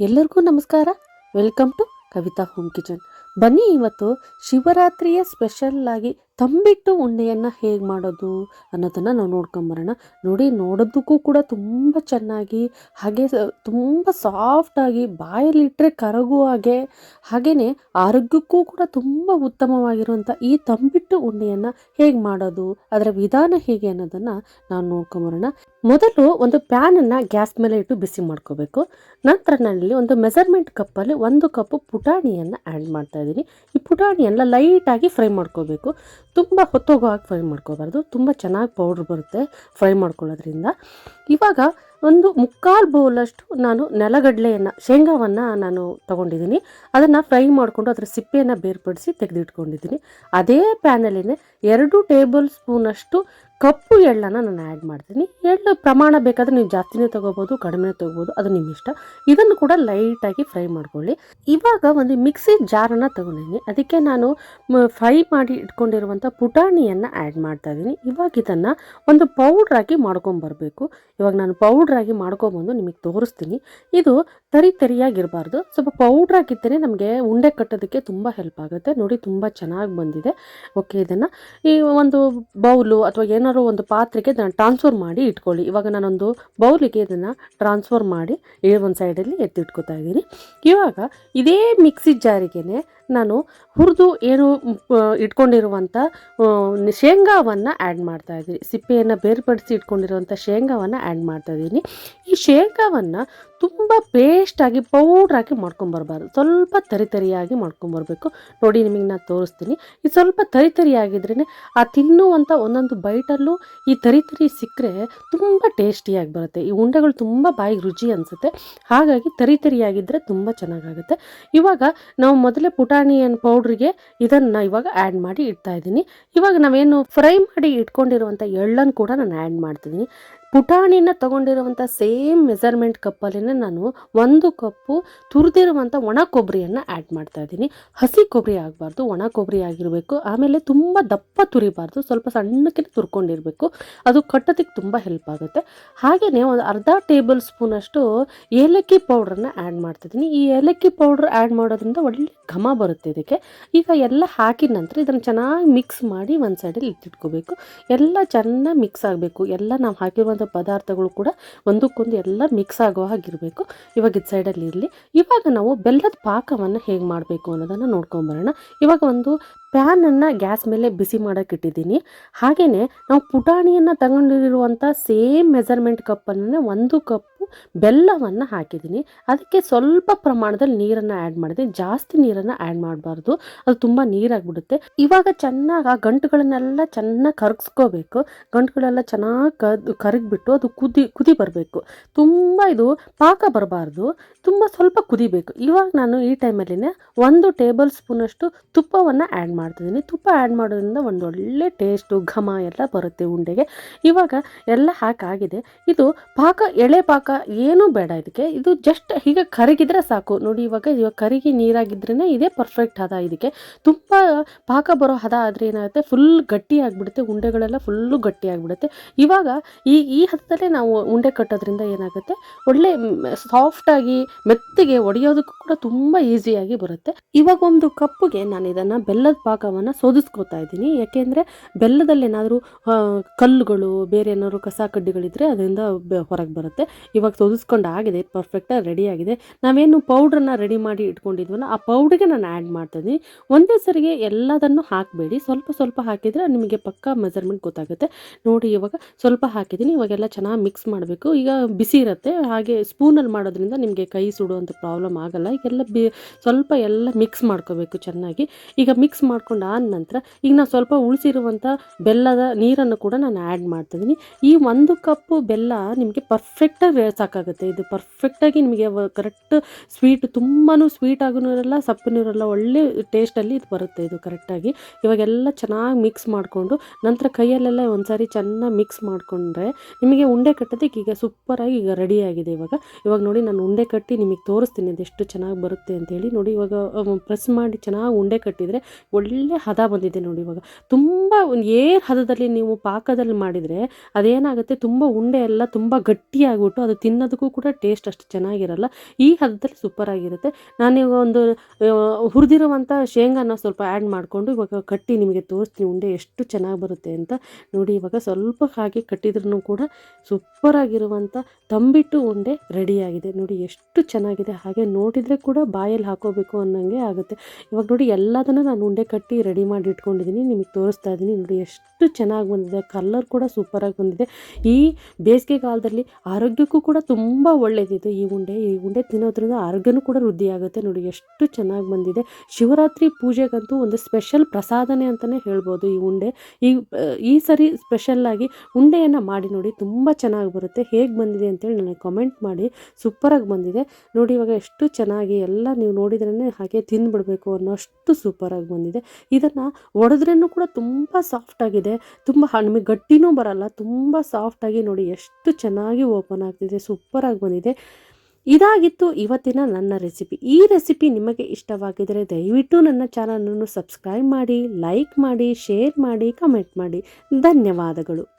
ಎಲ್ಲರಿಗೂ ನಮಸ್ಕಾರ. Welcome to Kavitha home kitchen. ಬನ್ನಿ ಇವತ್ತು ಶಿವರಾತ್ರಿಯ ಸ್ಪೆಷಲ್ ಆಗಿ ತಂಬಿಟ್ಟು ಉಂಡೆಯನ್ನು ಹೇಗೆ ಮಾಡೋದು ಅನ್ನೋದನ್ನು ನಾವು ನೋಡ್ಕೊಂಬರೋಣ. ನೋಡಿ, ನೋಡೋದಕ್ಕೂ ಕೂಡ ತುಂಬ ಚೆನ್ನಾಗಿ, ಹಾಗೆ ತುಂಬ ಸಾಫ್ಟಾಗಿ ಬಾಯಲ್ಲಿಟ್ಟರೆ ಕರಗುವ ಹಾಗೆ ಹಾಗೆಯೇ ಆರೋಗ್ಯಕ್ಕೂ ಕೂಡ ತುಂಬ ಉತ್ತಮವಾಗಿರುವಂಥ ಈ ತಂಬಿಟ್ಟು ಉಂಡೆಯನ್ನು ಹೇಗೆ ಮಾಡೋದು, ಅದರ ವಿಧಾನ ಹೇಗೆ ಅನ್ನೋದನ್ನು ನಾವು ನೋಡ್ಕೊಂಬರೋಣ. ಮೊದಲು ಒಂದು ಪ್ಯಾನನ್ನು ಗ್ಯಾಸ್ ಮೇಲೆ ಇಟ್ಟು ಬಿಸಿ ಮಾಡ್ಕೋಬೇಕು. ನಂತರ ನಾನಿಲ್ಲಿ ಒಂದು ಮೆಸರ್ಮೆಂಟ್ ಕಪ್ಪಲ್ಲಿ ಒಂದು ಕಪ್ಪು ಪುಟಾಣಿಯನ್ನು ಆ್ಯಡ್ ಮಾಡ್ತಾ ಇದ್ದೀನಿ. ಈ ಪುಟಾಣಿಯನ್ನು ಲೈಟಾಗಿ ಫ್ರೈ ಮಾಡ್ಕೋಬೇಕು. ತುಂಬ ಹೊತ್ತೋಗೋ ಹಾಗೆ ಫ್ರೈ ಮಾಡ್ಕೋಬಾರ್ದು. ತುಂಬ ಚೆನ್ನಾಗಿ ಪೌಡ್ರ್ ಬರುತ್ತೆ ಫ್ರೈ ಮಾಡ್ಕೊಳ್ಳೋದ್ರಿಂದ. ಇವಾಗ ಒಂದು ಮುಕ್ಕಾಲು ಬೌಲಷ್ಟು ನಾನು ನೆಲಗಡಲೆಯನ್ನು, ಶೇಂಗಾವನ್ನು ನಾನು ತಗೊಂಡಿದ್ದೀನಿ. ಅದನ್ನು ಫ್ರೈ ಮಾಡಿಕೊಂಡು ಅದರ ಸಿಪ್ಪೆಯನ್ನು ಬೇರ್ಪಡಿಸಿ ತೆಗೆದಿಟ್ಕೊಂಡಿದ್ದೀನಿ. ಅದೇ ಪ್ಯಾನಲ್ಲಿನೇ ಎರಡು ಟೇಬಲ್ ಸ್ಪೂನಷ್ಟು ಕಪ್ಪು ಎಳ್ಳನ್ನು ನಾನು ಆ್ಯಡ್ ಮಾಡ್ತೀನಿ. ಎಳ್ಳು ಪ್ರಮಾಣ ಬೇಕಾದರೆ ನೀವು ಜಾಸ್ತಿನೇ ತೊಗೋಬೋದು ಕಡಿಮೆ ತೊಗೋಬೋದು, ಅದು ನಿಮ್ಮ ಇಷ್ಟ. ಇದನ್ನು ಕೂಡ ಲೈಟಾಗಿ ಫ್ರೈ ಮಾಡ್ಕೊಳ್ಳಿ. ಇವಾಗ ಒಂದು ಮಿಕ್ಸಿ ಜಾರನ್ನು ತೊಗೊಂಡಿದ್ದೀನಿ. ಅದಕ್ಕೆ ನಾನು ಫ್ರೈ ಮಾಡಿ ಇಟ್ಕೊಂಡಿರುವಂಥ ಪುಟಾಣಿಯನ್ನು ಆ್ಯಡ್ ಮಾಡ್ತಾ ಇದ್ದೀನಿ. ಇವಾಗ ಇದನ್ನು ಒಂದು ಪೌಡ್ರಾಗಿ ಮಾಡ್ಕೊಂಬರ್ಬೇಕು. ಇವಾಗ ನಾನು ಪೌಡ್ರಾಗಿ ಮಾಡ್ಕೊಂಬಂದು ನಿಮಗೆ ತೋರಿಸ್ತೀನಿ. ಇದು ತರಿ ತರಿಯಾಗಿರಬಾರ್ದು. ಸ್ವಲ್ಪ ಪೌಡ್ರಾಗಿದ್ದರೆ ನಮಗೆ ಉಂಡೆ ಕಟ್ಟೋದಕ್ಕೆ ತುಂಬ ಹೆಲ್ಪ್ ಆಗುತ್ತೆ. ನೋಡಿ, ತುಂಬ ಚೆನ್ನಾಗಿ ಬಂದಿದೆ. ಓಕೆ ಇದನ್ನು ಈ ಒಂದು ಬೌಲು ಅಥವಾ ಏನಾದ್ರು ಒಂದು ಪಾತ್ರೆಗೆ ಇದನ್ನು ಟ್ರಾನ್ಸ್ಫರ್ ಮಾಡಿ ಇಟ್ಕೊಳ್ಳಿ. ಇವಾಗ ನಾನೊಂದು ಬೌಲಿಗೆ ಇದನ್ನು ಟ್ರಾನ್ಸ್ಫರ್ ಮಾಡಿ ಒಂದು ಸೈಡಲ್ಲಿ ಎತ್ತಿಟ್ಕೊತಾ ಇದ್ದೀನಿ. ಇವಾಗ ಇದೇ ಮಿಕ್ಸಿ ಜಾರಿಗೆನೆ ನಾನು ಹುರಿದು ಏನು ಇಟ್ಕೊಂಡಿರುವಂಥ ಶೇಂಗಾವನ್ನು ಆ್ಯಡ್ ಮಾಡ್ತಾ ಇದ್ದೀನಿ. ಸಿಪ್ಪೆಯನ್ನು ಬೇರ್ಪಡಿಸಿ ಇಟ್ಕೊಂಡಿರುವಂಥ ಶೇಂಗಾವನ್ನು ಆ್ಯಡ್ ಮಾಡ್ತಾ ಇದ್ದೀನಿ. ಈ ಶೇಂಗಾವನ್ನು ತುಂಬ ಪೇಸ್ಟಾಗಿ ಪೌಡ್ರಾಗಿ ಮಾಡ್ಕೊಂಬರ್ಬಾರ್ದು. ಸ್ವಲ್ಪ ತರಿ ತರಿಯಾಗಿ ಮಾಡ್ಕೊಂಬರ್ಬೇಕು. ನೋಡಿ ನಿಮಗೆ ನಾನು ತೋರಿಸ್ತೀನಿ. ಈ ಸ್ವಲ್ಪ ತರಿ ತರಿಯಾಗಿದ್ರೇ ಆ ತಿನ್ನುವಂಥ ಒಂದೊಂದು ಬೈಟಲ್ಲೂ ಈ ತರಿ ತರಿ ಸಿಕ್ಕರೆ ತುಂಬ ಟೇಸ್ಟಿಯಾಗಿ ಬರುತ್ತೆ. ಈ ಉಂಡೆಗಳು ತುಂಬ ಬಾಯಿಗೆ ರುಚಿ ಅನಿಸುತ್ತೆ. ಹಾಗಾಗಿ ತರಿ ತರಿಯಾಗಿದ್ದರೆ ತುಂಬ ಚೆನ್ನಾಗಾಗುತ್ತೆ. ಇವಾಗ ನಾವು ಮೊದಲೇ ಪುಟಾಣಿಯನ್ ಪೌಡ್ರಿಗೆ ಇದನ್ನು ಇವಾಗ ಆ್ಯಡ್ ಮಾಡಿ ಇಡ್ತಾ ಇದ್ದೀನಿ. ಇವಾಗ ನಾವೇನು ಫ್ರೈ ಮಾಡಿ ಇಟ್ಕೊಂಡಿರುವಂಥ ಎಳ್ಳನ್ನು ಕೂಡ ನಾನು ಆ್ಯಡ್ ಮಾಡ್ತಿದ್ದೀನಿ. ಪುಟಾಣಿನ ತಗೊಂಡಿರುವಂಥ ಸೇಮ್ ಮೆಸರ್ಮೆಂಟ್ ಕಪ್ಪಲ್ಲೇ ನಾನು ಒಂದು ಕಪ್ಪು ತುರಿದಿರುವಂಥ ಒಣ ಕೊಬ್ಬರಿಯನ್ನು ಆ್ಯಡ್ ಮಾಡ್ತಾ ಇದ್ದೀನಿ. ಹಸಿ ಕೊಬ್ಬರಿ ಆಗಬಾರ್ದು, ಒಣ ಕೊಬ್ಬರಿ ಆಗಿರಬೇಕು. ಆಮೇಲೆ ತುಂಬ ದಪ್ಪ ತುರಿಬಾರ್ದು, ಸ್ವಲ್ಪ ಸಣ್ಣಕ್ಕೆ ತುರ್ಕೊಂಡಿರಬೇಕು. ಅದು ಕಟ್ಟೋದಕ್ಕೆ ತುಂಬ ಹೆಲ್ಪ್ ಆಗುತ್ತೆ. ಹಾಗೆಯೇ ಒಂದು ಅರ್ಧ ಟೇಬಲ್ ಸ್ಪೂನಷ್ಟು ಏಲಕ್ಕಿ ಪೌಡ್ರನ್ನ ಆ್ಯಡ್ ಮಾಡ್ತಿದ್ದೀನಿ ಈ ಏಲಕ್ಕಿ ಪೌಡ್ರ್ ಆ್ಯಡ್ ಮಾಡೋದ್ರಿಂದ ಒಳ್ಳೆ ಘಮ ಬರುತ್ತೆ ಇದಕ್ಕೆ. ಈಗ ಎಲ್ಲ ಹಾಕಿದ ನಂತರ ಇದನ್ನು ಚೆನ್ನಾಗಿ ಮಿಕ್ಸ್ ಮಾಡಿ ಒಂದು ಸೈಡಲ್ಲಿ ಇಟ್ಟಿಟ್ಕೋಬೇಕು ಎಲ್ಲ ಚೆನ್ನಾಗಿ ಮಿಕ್ಸ್ ಆಗಬೇಕು. ಎಲ್ಲ ನಾವು ಹಾಕಿರುವಂಥ ಪದಾರ್ಥಗಳು ಕೂಡ ಒಂದಕ್ಕೊಂದು ಎಲ್ಲ ಮಿಕ್ಸ್ ಆಗೋ ಹಾಗಿರಬೇಕು. ಇವಾಗ ಇದು ಸೈಡಲ್ಲಿ ಇರಲಿ. ಇವಾಗ ನಾವು ಬೆಲ್ಲದ ಪಾಕವನ್ನು ಹೇಗೆ ಮಾಡಬೇಕು ಅನ್ನೋದನ್ನು ನೋಡ್ಕೊಂಬರೋಣ ಇವಾಗ ಒಂದು ಪ್ಯಾನನ್ನು ಗ್ಯಾಸ್ ಮೇಲೆ ಬಿಸಿ ಮಾಡೋಕೆ ಇಟ್ಟಿದ್ದೀನಿ. ಹಾಗೆಯೇ ನಾವು ಪುಟಾಣಿಯನ್ನು ತಗೊಂಡಿರುವಂಥ ಸೇಮ್ ಮೆಜರ್ಮೆಂಟ್ ಕಪ್ಪನ್ನು ಒಂದು ಕಪ್ಪು ಬೆಲ್ಲವನ್ನು ಹಾಕಿದ್ದೀನಿ. ಅದಕ್ಕೆ ಸ್ವಲ್ಪ ಪ್ರಮಾಣದಲ್ಲಿ ನೀರನ್ನು ಆ್ಯಡ್ ಮಾಡಿದೆ. ಜಾಸ್ತಿ ನೀರನ್ನು ಆ್ಯಡ್ ಮಾಡಬಾರ್ದು. ಅದು ತುಂಬ ನೀರಾಗ್ಬಿಡುತ್ತೆ. ಇವಾಗ ಚೆನ್ನಾಗಿ ಆ ಗಂಟುಗಳನ್ನೆಲ್ಲ ಚೆನ್ನಾಗಿ ಕರಗಿಸ್ಕೋಬೇಕು. ಗಂಟುಗಳೆಲ್ಲ ಚೆನ್ನಾಗಿ ಕದ್, ಕರಗಿಬಿಟ್ಟು ಅದು ಕುದಿ ಕುದಿ ಬರಬೇಕು. ತುಂಬ ಇದು ಪಾಕ ಬರಬಾರ್ದು. ತುಂಬ ಸ್ವಲ್ಪ ಕುದಿಬೇಕು. ಇವಾಗ ನಾನು ಈ ಟೈಮಲ್ಲಿನೇ ಒಂದು ಟೇಬಲ್ ಸ್ಪೂನಷ್ಟು ತುಪ್ಪವನ್ನು ಆ್ಯಡ್ ಮಾಡ್ತಿದ್ದೀನಿ. ತುಪ್ಪ ಆ್ಯಡ್ ಮಾಡೋದ್ರಿಂದ ಒಂದು ಒಳ್ಳೆ ಟೇಸ್ಟು ಘಮ ಎಲ್ಲ ಬರುತ್ತೆ ಉಂಡೆಗೆ. ಇವಾಗ ಎಲ್ಲ ಹಾಕಾಗಿದೆ ಇದು ಪಾಕ, ಎಳೆ ಪಾಕ ಏನೂ ಬೇಡ ಇದಕ್ಕೆ. ಇದು ಜಸ್ಟ್ ಹೀಗೆ ಕರಗಿದ್ರೆ ಸಾಕು. ನೋಡಿ ಇವಾಗ ಇವಾಗ ಕರಗಿ ನೀರಾಗಿದ್ರೇ ಇದೇ ಪರ್ಫೆಕ್ಟ್ ಹದ ಇದಕ್ಕೆ. ತುಂಬ ಪಾಕ ಬರೋ ಹದ ಆದರೆ ಏನಾಗುತ್ತೆ? ಫುಲ್ ಗಟ್ಟಿ ಆಗಿಬಿಡುತ್ತೆ. ಉಂಡೆಗಳೆಲ್ಲ ಫುಲ್ಲು ಗಟ್ಟಿ ಆಗಿಬಿಡುತ್ತೆ. ಇವಾಗ ಈ ಈ ಹದದಲ್ಲೇ ನಾವು ಉಂಡೆ ಕಟ್ಟೋದ್ರಿಂದ ಏನಾಗುತ್ತೆ? ಒಳ್ಳೆ ಸಾಫ್ಟಾಗಿ ಮೆತ್ತಗೆ ಒಡೆಯೋದಕ್ಕೂ ಕೂಡ ತುಂಬ ಈಸಿಯಾಗಿ ಬರುತ್ತೆ. ಇವಾಗ ಒಂದು ಕಪ್ಪುಗೆ ನಾನು ಇದನ್ನು ಬೆಲ್ಲದ ಪಾಕವನ್ನು ಸೋದಿಸ್ಕೋತಾ ಇದ್ದೀನಿ. ಯಾಕೆಂದರೆ ಬೆಲ್ಲದಲ್ಲಿ ಏನಾದರೂ ಕಲ್ಲುಗಳು, ಬೇರೆ ಏನಾದ್ರು ಕಸ ಕಡ್ಡಿಗಳಿದ್ದರೆ ಅದರಿಂದ ಹೊರಗೆ ಬರುತ್ತೆ. ಇವಾಗ ಸೋದಿಸ್ಕೊಂಡು ಆಗಿದೆ ಪರ್ಫೆಕ್ಟಾಗಿ ಆಗಿದೆ. ನಾವೇನು ಪೌಡ್ರನ್ನ ರೆಡಿ ಮಾಡಿ ಇಟ್ಕೊಂಡಿದ್ವಲ್ಲ, ಆ ಪೌಡ್ರಿಗೆ ನಾನು ಆ್ಯಡ್ ಮಾಡ್ತಾಯಿದ್ದೀನಿ ಒಂದೇ ಸರಿಗೆ ಎಲ್ಲದನ್ನು ಹಾಕಬೇಡಿ. ಸ್ವಲ್ಪ ಸ್ವಲ್ಪ ಹಾಕಿದರೆ ನಿಮಗೆ ಪಕ್ಕ ಮೆಜರ್ಮೆಂಟ್ ಗೊತ್ತಾಗುತ್ತೆ. ನೋಡಿ ಇವಾಗ ಸ್ವಲ್ಪ ಹಾಕಿದ್ದೀನಿ. ಇವಾಗೆಲ್ಲ ಚೆನ್ನಾಗಿ ಮಿಕ್ಸ್ ಮಾಡಬೇಕು. ಈಗ ಬಿಸಿ ಇರುತ್ತೆ. ಹಾಗೆ ಸ್ಪೂನಲ್ಲಿ ಮಾಡೋದ್ರಿಂದ ನಿಮಗೆ ಕೈ ಸುಡುವಂಥ ಪ್ರಾಬ್ಲಮ್ ಆಗಲ್ಲ. ಈಗೆಲ್ಲ ಬಿ, ಸ್ವಲ್ಪ ಎಲ್ಲ ಮಿಕ್ಸ್ ಮಾಡ್ಕೋಬೇಕು ಚೆನ್ನಾಗಿ. ಈಗ ಮಿಕ್ಸ್ ಮಾಡ್ಕೊಂಡು ಆದ ನಂತರ ಈಗ ನಾನು ಸ್ವಲ್ಪ ಉಳಿಸಿರುವಂಥ ಬೆಲ್ಲದ ನೀರನ್ನು ಕೂಡ ನಾನು ಆ್ಯಡ್ ಮಾಡ್ತಿದ್ದೀನಿ ಈ ಒಂದು ಕಪ್ಪು ಬೆಲ್ಲ ನಿಮಗೆ ಪರ್ಫೆಕ್ಟಾಗಿ ಸಾಕಾಗುತ್ತೆ. ಇದು ಪರ್ಫೆಕ್ಟಾಗಿ ನಿಮಗೆ ಕರೆಕ್ಟ್ ಸ್ವೀಟ್ ತುಂಬಾ ಸ್ವೀಟ್ ಆಗೂ ಇರಲ್ಲ, ಸಪ್ಪನೂ ಇರಲ್ಲ, ಒಳ್ಳೆ ಟೇಸ್ಟಲ್ಲಿ ಇದು ಬರುತ್ತೆ ಇದು ಕರೆಕ್ಟಾಗಿ ಇವಾಗೆಲ್ಲ ಚೆನ್ನಾಗಿ ಮಿಕ್ಸ್ ಮಾಡಿಕೊಂಡು ನಂತರ ಕೈಯಲ್ಲೆಲ್ಲ ಒಂದ್ಸಾರಿ ಚೆನ್ನಾಗಿ ಮಿಕ್ಸ್ ಮಾಡಿಕೊಂಡ್ರೆ ನಿಮಗೆ ಉಂಡೆ ಕಟ್ಟೋದಕ್ಕೆ ಈಗ ಸೂಪರಾಗಿ ಈಗ ರೆಡಿ ಆಗಿದೆ ಇವಾಗ. ಇವಾಗ ನೋಡಿ ನಾನು ಉಂಡೆ ಕಟ್ಟಿ ನಿಮಗೆ ತೋರಿಸ್ತೀನಿ ಅದೆಷ್ಟು ಚೆನ್ನಾಗಿ ಬರುತ್ತೆ ಅಂತೇಳಿ ನೋಡಿ ಇವಾಗ ಪ್ರೆಸ್ ಮಾಡಿ ಚೆನ್ನಾಗಿ ಉಂಡೆ ಕಟ್ಟಿದರೆ ಒಳ್ಳೆ ಒಳ್ಳೆ ಹದ ಬಂದಿದೆ ನೋಡಿ ಇವಾಗ. ತುಂಬ ಒಂದು ಏರ್ ಹದದಲ್ಲಿ ನೀವು ಪಾಕದಲ್ಲಿ ಮಾಡಿದರೆ ಅದೇನಾಗುತ್ತೆ? ತುಂಬ ಉಂಡೆ ಎಲ್ಲ ತುಂಬ ಗಟ್ಟಿಯಾಗ್ಬಿಟ್ಟು ಅದು ತಿನ್ನೋದಕ್ಕೂ ಕೂಡ ಟೇಸ್ಟ್ ಅಷ್ಟು ಚೆನ್ನಾಗಿರಲ್ಲ. ಈ ಹದದಲ್ಲಿ ಸೂಪರ್ ಆಗಿರುತ್ತೆ. ನಾನೀಗ ಒಂದು ಹುರಿದಿರುವಂಥ ಶೇಂಗಾನ ಸ್ವಲ್ಪ ಆ್ಯಡ್ ಮಾಡಿಕೊಂಡು ಇವಾಗ ಕಟ್ಟಿ ನಿಮಗೆ ತೋರಿಸ್ತೀನಿ ಉಂಡೆ ಎಷ್ಟು ಚೆನ್ನಾಗಿ ಬರುತ್ತೆ ಅಂತ. ನೋಡಿ ಇವಾಗ ಸ್ವಲ್ಪ ಹಾಗೆ ಕಟ್ಟಿದ್ರೂ ಕೂಡ ಸೂಪರಾಗಿರುವಂಥ ತಂಬಿಟ್ಟು ಉಂಡೆ ರೆಡಿಯಾಗಿದೆ ನೋಡಿ ಎಷ್ಟು ಚೆನ್ನಾಗಿದೆ. ಹಾಗೆ ನೋಡಿದರೆ ಕೂಡ ಬಾಯಲ್ಲಿ ಹಾಕೋಬೇಕು ಅನ್ನೋಂಗೆ ಆಗುತ್ತೆ. ಇವಾಗ ನೋಡಿ ಎಲ್ಲದನ್ನು ನಾನು ಉಂಡೆ ಕಟ್ಟಿ ರೆಡಿ ಮಾಡಿ ಇಟ್ಕೊಂಡಿದ್ದೀನಿ ನಿಮಗೆ ತೋರಿಸ್ತಾ ಇದ್ದೀನಿ ನೋಡಿ, ಎಷ್ಟು ಚೆನ್ನಾಗಿ ಬಂದಿದೆ. ಕಲರ್ ಕೂಡ ಸೂಪರಾಗಿ ಬಂದಿದೆ. ಈ ಬೇಸಿಗೆ ಕಾಲದಲ್ಲಿ ಆರೋಗ್ಯಕ್ಕೂ ಕೂಡ ತುಂಬ ಒಳ್ಳೆಯದಿದೆ ಈ ಉಂಡೆ ಈ ಉಂಡೆ ತಿನ್ನೋದ್ರಿಂದ ಆರೋಗ್ಯನೂ ಕೂಡ ವೃದ್ಧಿ ಆಗುತ್ತೆ. ನೋಡಿ, ಎಷ್ಟು ಚೆನ್ನಾಗಿ ಬಂದಿದೆ. ಶಿವರಾತ್ರಿ ಪೂಜೆಗಂತೂ ಒಂದು ಸ್ಪೆಷಲ್ ಪ್ರಸಾದನೆ ಅಂತಲೇ ಹೇಳ್ಬೋದು ಈ ಉಂಡೆ. ಈ ಈ ಸರಿ ಸ್ಪೆಷಲ್ಲಾಗಿ ಉಂಡೆಯನ್ನು ಮಾಡಿ ನೋಡಿ, ತುಂಬ ಚೆನ್ನಾಗಿ ಬರುತ್ತೆ. ಹೇಗೆ ಬಂದಿದೆ ಅಂತೇಳಿ ನನಗೆ ಕಮೆಂಟ್ ಮಾಡಿ. ಸೂಪರಾಗಿ ಬಂದಿದೆ. ನೋಡಿ, ಇವಾಗ ಎಷ್ಟು ಚೆನ್ನಾಗಿ ಎಲ್ಲ ನೀವು ನೋಡಿದ್ರೇ ಹಾಗೆ ತಿಂದ್ಬಿಡ್ಬೇಕು ಅನ್ನೋಷ್ಟು ಸೂಪರಾಗಿ ಬಂದಿದೆ. ಇದನ್ನು ಒಡೆದ್ರೂ ಕೂಡ ತುಂಬ ಸಾಫ್ಟಾಗಿದೆ ತುಂಬ ನಮಗೆ ಗಟ್ಟಿನೂ ಬರಲ್ಲ. ತುಂಬ ಸಾಫ್ಟಾಗಿ ನೋಡಿ ಎಷ್ಟು ಚೆನ್ನಾಗಿ ಓಪನ್ ಆಗ್ತಿದೆ ಸೂಪರಾಗಿ ಬಂದಿದೆ. ಇದಾಗಿತ್ತು ಇವತ್ತಿನ ನನ್ನ ರೆಸಿಪಿ ಈ ರೆಸಿಪಿ ನಿಮಗೆ ಇಷ್ಟವಾಗಿದ್ದರೆ ದಯವಿಟ್ಟು ನನ್ನ ಚಾನಲನ್ನು ಸಬ್ಸ್ಕ್ರೈಬ್ ಮಾಡಿ ಲೈಕ್ ಮಾಡಿ ಶೇರ್ ಮಾಡಿ ಕಮೆಂಟ್ ಮಾಡಿ. ಧನ್ಯವಾದಗಳು.